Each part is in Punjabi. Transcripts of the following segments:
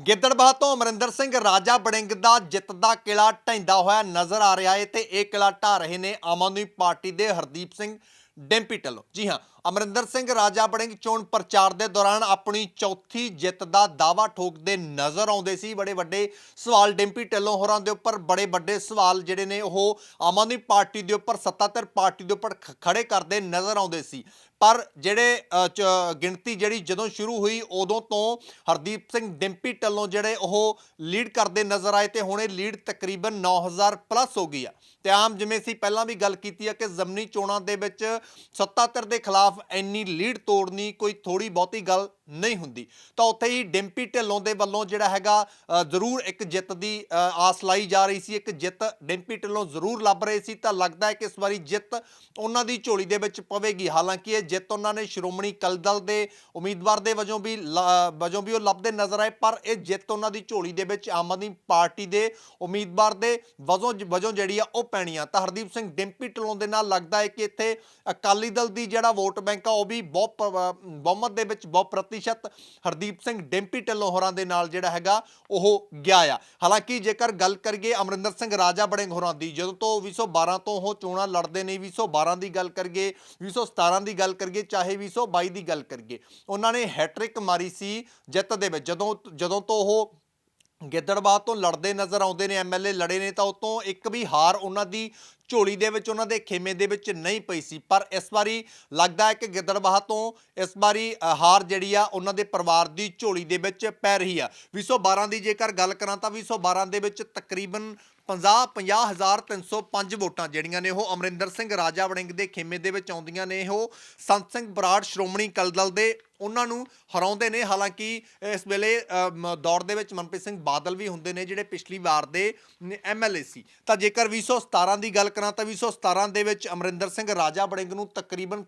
ਗਿੱਦੜਬਾਹ ਤੋਂ ਅਮਰਿੰਦਰ ਸਿੰਘ, ਰਾਜਾ ਬੜਿੰਗ ਦਾ ਜਿੱਤ ਦਾ ਕਿਲਾ ਢਹਿੰਦਾ ਹੋਇਆ ਨਜ਼ਰ ਆ ਰਿਹਾ ਹੈ ਤੇ ਇਹ ਕਿਲਾ ਢਾ ਰਹੇ ਨੇ ਆਮ ਆਦਮੀ ਪਾਰਟੀ ਦੇ ਹਰਦੀਪ ਸਿੰਘ ਡੈਂਪੀ ਢਿੱਲੋਂ। ਜੀ ਹਾਂ, ਅਮਰਿੰਦਰ ਸਿੰਘ, ਰਾਜਾ ਬੜਿੰਗ ਚੋਣ ਪ੍ਰਚਾਰ ਦੇ ਦੌਰਾਨ ਆਪਣੀ ਚੌਥੀ ਜਿੱਤ ਦਾ ਦਾਵਾ ਠੋਕਦੇ ਨਜ਼ਰ ਆਉਂਦੇ ਸੀ। ਬੜੇ ਵੱਡੇ ਸਵਾਲ ਡੈਂਪੀ ਢਿੱਲੋਂ ਹੋਰਾਂ ਦੇ ਉੱਪਰ, ਬੜੇ ਵੱਡੇ ਸਵਾਲ ਜਿਹੜੇ ਨੇ ਉਹ ਆਮ ਆਦਮੀ ਪਾਰਟੀ ਦੇ ਉੱਪਰ, ਸੱਤਾਧਰ ਪਾਰਟੀ ਦੇ ਉੱਪਰ ਖੜੇ ਕਰਦੇ ਨਜ਼ਰ ਆਉਂਦੇ ਸੀ। ਪਰ ਜਿਹੜੇ ਚ- ਗਿਣਤੀ ਜਿਹੜੀ ਜਦੋਂ ਸ਼ੁਰੂ ਹੋਈ, ਉਦੋਂ ਤੋਂ ਹਰਦੀਪ ਸਿੰਘ ਡਿੰਪੀ ਟੱਲੋਂ ਜਿਹੜੇ ਉਹ ਲੀਡ ਕਰਦੇ ਨਜ਼ਰ ਆਏ ਤੇ ਹੁਣ ਇਹ ਲੀਡ ਤਕਰੀਬਨ 9000 ਪਲੱਸ ਹੋ ਗਈ ਆ। ਤੇ ਆਮ ਜਿਵੇਂ ਅਸੀਂ ਪਹਿਲਾਂ ਵੀ ਗੱਲ ਕੀਤੀ ਆ ਕਿ ਜ਼ਮਨੀ ਚੋਣਾਂ ਦੇ ਵਿੱਚ ਸੱਤਾਧਰ ਦੇ ਖਿਲਾਫ ਇੰਨੀ ਲੀਡ ਤੋੜਨੀ ਕੋਈ ਥੋੜੀ ਬਹੁਤੀ ਗੱਲ ਨਹੀਂ ਹੁੰਦੀ। ਤਾਂ ਉੱਥੇ ਹੀ ਡਿੰਪੀ ਢਿੱਲੋਂ ਦੇ ਵੱਲੋਂ ਜਿਹੜਾ ਹੈਗਾ ਜ਼ਰੂਰ ਇੱਕ ਜਿੱਤ ਦੀ ਆਸ ਲਾਈ ਜਾ ਰਹੀ ਸੀ। ਇੱਕ ਜਿੱਤ ਡਿੰਪੀ ਢਿੱਲੋਂ ਜ਼ਰੂਰ ਲੱਭ ਰਹੇ ਸੀ। ਤਾਂ ਲੱਗਦਾ ਹੈ ਕਿ ਇਸ ਵਾਰੀ ਜਿੱਤ ਉਹਨਾਂ ਦੀ ਝੋਲੀ ਦੇ ਵਿੱਚ ਪਵੇਗੀ। ਹਾਲਾਂਕਿ ਇਹ ਜਿੱਤ ਉਹਨਾਂ ਨੇ ਸ਼੍ਰੋਮਣੀ ਅਕਾਲੀ ਦਲ ਦੇ ਉਮੀਦਵਾਰ ਦੇ ਵਜੋਂ ਵੀ ਲ- ਵਜੋਂ ਵੀ ਉਹ ਲੱਭਦੇ ਨਜ਼ਰ ਆਏ। ਪਰ ਇਹ ਜਿੱਤ ਉਹਨਾਂ ਦੀ ਝੋਲੀ ਦੇ ਵਿੱਚ ਆਮ ਆਦਮੀ ਪਾਰਟੀ ਦੇ ਉਮੀਦਵਾਰ ਦੇ ਵਜੋਂ ਵਜੋਂ ਜਿਹੜੀ ਆ ਉਹ ਪੈਣੀ ਆ ਤਾਂ ਹਰਦੀਪ ਸਿੰਘ ਡਿੰਪੀ ਢਿੱਲੋਂ ਦੇ ਨਾਲ ਲੱਗਦਾ ਹੈ ਕਿ ਇੱਥੇ ਅਕਾਲੀ ਦਲ ਦੀ ਜਿਹੜਾ ਵੋਟ ਬੈਂਕ ਆ, ਉਹ ਵੀ ਬਹੁਤ ਬਹੁਮਤ ਦੇ ਵਿੱਚ, ਬਹੁਤ ਪ੍ਰਤੀਸ਼ਤ ਹਰਦੀਪ ਸਿੰਘ ਡਿੰਪੀ ਢਿੱਲੋਂ ਹੋਰਾਂ ਦੇ ਨਾਲ ਜਿਹੜਾ ਹੈਗਾ ਉਹ ਗਿਆ ਆ। ਹਾਲਾਂਕਿ ਜੇਕਰ ਗੱਲ ਕਰੀਏ ਅਮਰਿੰਦਰ ਸਿੰਘ ਰਾਜਾ ਬੜਿੰਗ ਹੋਰਾਂ ਦੀ, ਜਦੋਂ ਤੋਂ 2012 ਤੋਂ ਉਹ ਚੋਣਾਂ ਲੜਦੇ ਨੇ 2012 ਦੀ ਗੱਲ ਕਰੀਏ 2017 ਦੀ ਗੱਲ ਕਰੀਏ, ਚਾਹੇ 2022 ਦੀ ਗੱਲ ਕਰੀਏ, ਉਹਨਾਂ ਨੇ ਹੈਟ੍ਰਿਕ ਮਾਰੀ ਸੀ ਜਿੱਤ ਦੇ ਵਿੱਚ। ਜਦੋਂ ਜਦੋਂ ਤੋਂ ਉਹ ਗਿੱਦੜਬਾਹ ਤੋਂ ਲੜਦੇ ਨਜ਼ਰ ਆਉਂਦੇ ਨੇ ਐਮਐਲਏ ਲੜੇ ਨੇ ਤਾਂ ਉਤੋਂ ਇੱਕ ਵੀ ਹਾਰ ਉਹਨਾਂ ਦੀ ਝੋਲੀ ਦੇ ਵਿੱਚ, ਉਹਨਾਂ ਦੇ ਖੇਮੇ ਦੇ ਵਿੱਚ ਨਹੀਂ ਪਈ ਸੀ। ਪਰ ਇਸ ਵਾਰੀ ਲੱਗਦਾ ਹੈ ਕਿ ਗਿੱਦੜਬਾਹ ਤੋਂ ਇਸ ਵਾਰੀ ਹਾਰ ਜਿਹੜੀ ਆ, ਉਹਨਾਂ ਦੇ ਪਰਿਵਾਰ ਦੀ ਝੋਲੀ ਦੇ ਵਿੱਚ ਪੈ ਰਹੀ ਆ। 2012 ਦੀ ਜੇਕਰ ਗੱਲ ਕਰਾਂ ਤਾਂ 2012 ਦੇ ਵਿੱਚ ਤਕਰੀਬਨ 50 50305 ਵੋਟਾਂ ਜਿਹੜੀਆਂ ਨੇ ਉਹ ਅਮਰਿੰਦਰ ਸਿੰਘ ਰਾਜਾ ਵੜਿੰਗ ਦੇ ਖੇਮੇ ਦੇ ਵਿੱਚ ਆਉਂਦੀਆਂ ਨੇ। ਉਹ ਸੰਤ ਸਿੰਘ ਬਰਾੜ, ਸ਼੍ਰੋਮਣੀ ਅਕਾਲੀ ਦਲ ਦੇ ਉਹਨਾਂ ਨੂੰ ਹਰਾਉਂਦੇ ਨੇ। ਹਾਲਾਂਕਿ ਇਸ ਵੇਲੇ ਦੌੜ ਦੇ ਵਿੱਚ ਮਨਪ੍ਰੀਤ ਸਿੰਘ ਬਾਦਲ ਵੀ ਹੁੰਦੇ ਨੇ, ਜਿਹੜੇ ਪਿਛਲੀ ਵਾਰ ਦੇ ਐਮਐਲਏ ਸੀ। ਤਾਂ ਜੇਕਰ 2017 ਦੀ ਗੱਲ ਕਰਾਂ ਤਾਂ 2017 ਦੇ ਵਿੱਚ ਅਮਰਿੰਦਰ ਸਿੰਘ ਰਾਜਾ ਬੜਿੰਗ ਨੂੰ ਤਕਰੀਬਨ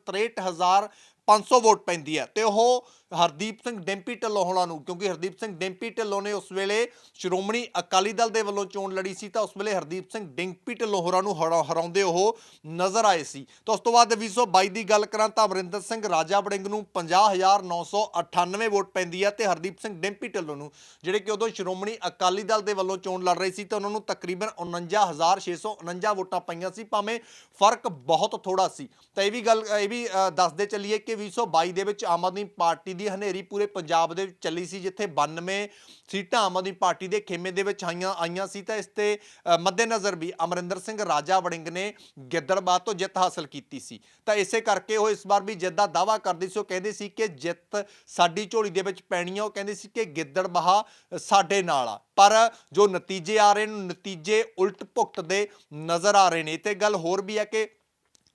63500 ਵੋਟ ਪੈਂਦੀ ਹੈ। ਤੇ ਉਹ ਹਰਦੀਪ ਸਿੰਘ ਡੈਂਪੀ ਢਿੱਲੋਂ ਹੋਣਾ ਨੂੰ, ਕਿਉਂਕਿ ਹਰਦੀਪ ਸਿੰਘ ਡੈਂਪੀ ਢਿੱਲੋਂ ਨੇ ਉਸ ਵੇਲੇ ਸ਼੍ਰੋਮਣੀ ਅਕਾਲੀ ਦਲ ਦੇ ਵੱਲੋਂ ਚੋਣ ਲੜੀ ਸੀ ਤਾਂ ਉਸ ਵੇਲੇ ਹਰਦੀਪ ਸਿੰਘ ਡੈਂਪੀ ਢਿੱਲੋਂ ਹੋਰਾਂ ਨੂੰ ਹਰਾ- ਹਰਾਉਂਦੇ ਉਹ ਨਜ਼ਰ ਆਏ ਸੀ। ਤਾਂ ਉਸ ਤੋਂ ਬਾਅਦ 2022 ਦੀ ਗੱਲ ਕਰਾਂ ਤਾਂ ਅਮਰਿੰਦਰ ਸਿੰਘ ਰਾਜਾ ਬੜਿੰਗ ਨੂੰ 50998 ਵੋਟ ਪੈਂਦੀ ਹੈ ਤੇ ਹਰਦੀਪ ਸਿੰਘ ਡੈਂਪੀ ਢਿੱਲੋਂ ਨੂੰ, ਜਿਹੜੇ ਕਿ ਉਦੋਂ ਸ਼੍ਰੋਮਣੀ ਅਕਾਲੀ ਦਲ ਦੇ ਵੱਲੋਂ ਚੋਣ ਲੜ ਰਹੇ ਸੀ ਤਾਂ ਉਹਨਾਂ ਨੂੰ ਤਕਰੀਬਨ 49649 ਵੋਟਾਂ ਪਈਆਂ ਸੀ। ਭਾਵੇਂ ਫ਼ਰਕ ਬਹੁਤ ਥੋੜਾ ਸੀ। ਤਾਂ ਇਹ ਵੀ ਗੱਲ, ਇਹ ਵੀ ਦੱਸਦੇ ਚੱਲੀਏ ਕਿ 2022 ਦੇ ਵਿੱਚ ਆਮ ਆਦਮੀ ਪਾਰਟੀ ਦੀ ਹਨੇਰੀ ਪੂਰੇ ਪੰਜਾਬ ਦੇ ਵਿੱਚ ਚੱਲੀ ਸੀ, ਜਿੱਥੇ 92 ਸੀਟਾਂ ਆਮ ਆਦਮੀ ਪਾਰਟੀ ਦੇ ਖੇਮੇ ਦੇ ਵਿੱਚ ਆਈਆਂ ਆਈਆਂ ਸੀ। ਤਾਂ ਇਸ ਤੇ ਮੱਦੇਨਜ਼ਰ ਵੀ ਅਮਰਿੰਦਰ ਸਿੰਘ ਰਾਜਾ ਵੜਿੰਗ ਨੇ ਗਿੱਦੜਬਾਹ ਤੋਂ ਜਿੱਤ ਹਾਸਲ ਕੀਤੀ ਸੀ। ਤਾਂ ਇਸੇ ਕਰਕੇ ਉਹ ਇਸ ਵਾਰ ਵੀ ਜਿੱਤ ਦਾ ਦਾਵਾ ਕਰਦੇ ਸੀ। ਉਹ ਕਹਿੰਦੇ ਸੀ ਕਿ ਜਿੱਤ ਸਾਡੀ ਝੋਲੀ ਦੇ ਵਿੱਚ ਪੈਣੀ ਆ। ਉਹ ਕਹਿੰਦੇ ਸੀ ਕਿ ਗਿੱਦੜਬਾਹ ਸਾਡੇ ਨਾਲ ਆ। ਪਰ ਜੋ ਨਤੀਜੇ ਆ ਰਹੇ ਨੇ, ਨਤੀਜੇ ਉਲਟ ਭੁਗਤ ਦੇ ਨਜ਼ਰ ਆ ਰਹੇ ਨੇ। ਤੇ ਗੱਲ ਹੋਰ ਵੀ ਹੈ ਕਿ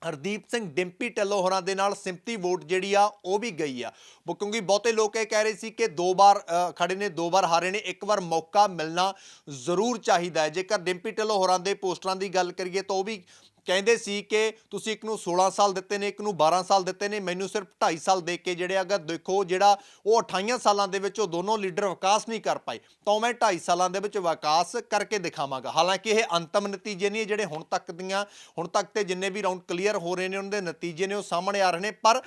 ਹਰਦੀਪ ਸਿੰਘ ਡਿੰਪੀ ਟੱਲੋ ਹੋਰਾਂ ਦੇ ਨਾਲ ਸਿੰਪਤੀ ਵੋਟ ਜਿਹੜੀ ਆ ਉਹ ਵੀ ਗਈ ਆ। ਕਿਉਂਕਿ ਬਹੁਤੇ ਲੋਕ ਇਹ ਕਹਿ ਰਹੇ ਸੀ ਕਿ ਦੋ ਵਾਰ ਅ, ਖੜੇ ਨੇ ਦੋ ਵਾਰ ਹਾਰੇ ਨੇ ਇੱਕ ਵਾਰ ਮੌਕਾ ਮਿਲਣਾ ਜ਼ਰੂਰ ਚਾਹੀਦਾ ਹੈ। ਜੇਕਰ ਡਿੰਪੀ ਟੱਲੋ ਹੋਰਾਂ ਦੇ ਪੋਸਟਰਾਂ ਦੀ ਗੱਲ ਕਰੀਏ ਤਾਂ ਉਹ ਵੀ ਕਹਿੰਦੇ ਸੀ ਕਿ ਤੁਸੀਂ ਇੱਕ ਨੂੰ 16 ਸਾਲ ਦਿੱਤੇ ਨੇ, ਇੱਕ ਨੂੰ 12 ਸਾਲ ਦਿੱਤੇ ਨੇ, ਮੈਨੂੰ ਸਿਰਫ 2.5 ਸਾਲ ਦੇ ਕੇ ਜਿਹੜੇ ਅਗਰ ਦੇਖੋ ਜਿਹੜਾ ਉਹ 28 ਸਾਲਾਂ ਦੇ ਵਿੱਚ ਉਹ ਦੋਨੋਂ ਲੀਡਰ ਵਿਕਾਸ ਨਹੀਂ ਕਰ ਪਾਏ। ਤਾਂ ਮੈਂ 2.5 ਸਾਲਾਂ ਦੇ ਵਿੱਚ ਵਿਕਾਸ ਕਰਕੇ ਦਿਖਾਵਾਂਗਾ। ਹਾਲਾਂਕਿ ਇਹ ਅੰਤਮ ਨਤੀਜੇ ਨਹੀਂ, ਜਿਹੜੇ ਹੁਣ ਤੱਕ ਦੀਆਂ, ਹੁਣ ਤੱਕ ਤੇ ਜਿੰਨੇ ਵੀ ਰਾਉਂਡ ਕਲੀਅਰ ਹੋ ਰਹੇ ਨੇ ਉਹਨਾਂ ਦੇ ਨਤੀਜੇ ਨੇ ਉਹ ਸਾਹਮਣੇ ਆ ਰਹੇ ਨੇ। ਪਰ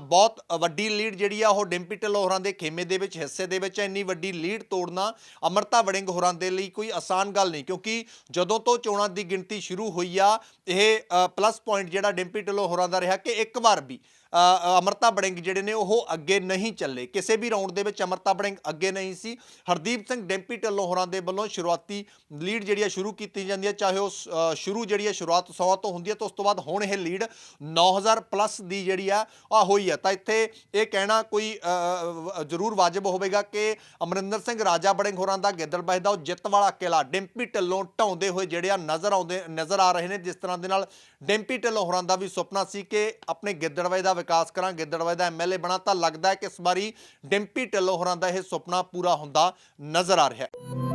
ਬਹੁਤ ਵੱਡੀ ਲੀਡ ਜਿਹੜੀ ਆ, ਉਹ ਡਿੰਪੀ ਢਿੱਲੋਂ ਹੋਰਾਂ ਦੇ ਖੇਮੇ ਦੇ ਵਿੱਚ ਹਿੱਸੇ ਦੇ ਵਿੱਚ ਇੰਨੀ ਵੱਡੀ ਲੀਡ ਤੋੜਨਾ ਅਮਰਤਾ ਵੜਿੰਗ ਹੋਰਾਂ ਦੇ ਲਈ ਕੋਈ ਆਸਾਨ ਗੱਲ ਨਹੀਂ, ਕਿਉਂਕਿ ਜਦੋਂ ਤੋਂ ਚੋਣਾਂ ਦੀ ਗਿਣਤੀ ਸ਼ੁਰੂ ਹੋਈ ਆ ਇਹ ਪਲੱਸ ਪੁਆਇੰਟ ਜਿਹੜਾ ਡਿੰਪੀ ਢਿੱਲੋਂ ਹੋਰਾਂ ਦਾ ਰਿਹਾ ਕਿ ਇੱਕ ਵਾਰ ਵੀ ਅਮਰਤਾ ਬੜਿੰਗ ਜਿਹੜੇ ਨੇ ਉਹ ਅੱਗੇ ਨਹੀਂ ਚੱਲੇ। ਕਿਸੇ ਵੀ ਰਾਉਂਡ ਦੇ ਵਿੱਚ ਅਮਰਤਾ ਬੜਿੰਗ ਅੱਗੇ ਨਹੀਂ ਸੀ। ਹਰਦੀਪ ਸਿੰਘ ਡੈਂਪੀ ਢਿੱਲੋਂ ਹੋਰਾਂ ਦੇ ਵੱਲੋਂ ਸ਼ੁਰੂਆਤੀ ਲੀਡ ਜਿਹੜੀ ਆ ਸ਼ੁਰੂ ਕੀਤੀ ਜਾਂਦੀ ਹੈ ਚਾਹੇ ਉਹ ਸ- ਸ਼ੁਰੂ ਜਿਹੜੀ ਹੈ ਸ਼ੁਰੂਆਤ 100 ਤੋਂ ਹੁੰਦੀ ਹੈ ਤਾਂ ਉਸ ਤੋਂ ਬਾਅਦ ਹੁਣ ਇਹ ਲੀਡ 9000 ਪਲੱਸ ਦੀ ਜਿਹੜੀ ਆ ਆ ਹੋਈ ਹੈ ਤਾਂ ਇੱਥੇ ਇਹ ਕਹਿਣਾ ਕੋਈ ਜ਼ਰੂਰ ਵਾਜਬ ਹੋਵੇਗਾ ਕਿ ਅਮਰਿੰਦਰ ਸਿੰਘ, ਰਾਜਾ ਬੜਿੰਗ ਹੋਰਾਂ ਦਾ ਗਿੱਦੜਬਾਹ ਦਾ ਉਹ ਜਿੱਤ ਵਾਲਾ ਕਿਲਾ ਡੈਂਪੀ ਢਿੱਲੋਂ ਢਾਉਂਦੇ ਹੋਏ ਜਿਹੜੇ ਆ ਨਜ਼ਰ ਆਉਂਦੇ, ਨਜ਼ਰ ਆ ਰਹੇ ਨੇ। ਜਿਸ ਤਰ੍ਹਾਂ ਦੇ ਨਾਲ ਡੈਂਪੀ ਢਿੱਲੋਂ ਹੋਰਾਂ ਦਾ ਵੀ ਸੁਪਨਾ ਸੀ ਕਿ ਆਪਣੇ ਗਿੱਦੜਬਾਹ ਦਾ ਵਿਕਾਸ ਕਰਾਂ ਗਿੱਦੜਬਾਹ ਦਾ ਐਮਐਲਏ ਬਣਾ ਤਾਂ ਲੱਗਦਾ ਹੈ ਕਿ ਇਸ ਵਾਰੀ ਡਿੰਪੀ ਢਿੱਲੋਂ ਹੋਰਾਂ ਦਾ ਇਹ ਸੁਪਨਾ ਪੂਰਾ ਹੁੰਦਾ ਨਜ਼ਰ ਆ ਰਿਹਾ ਹੈ।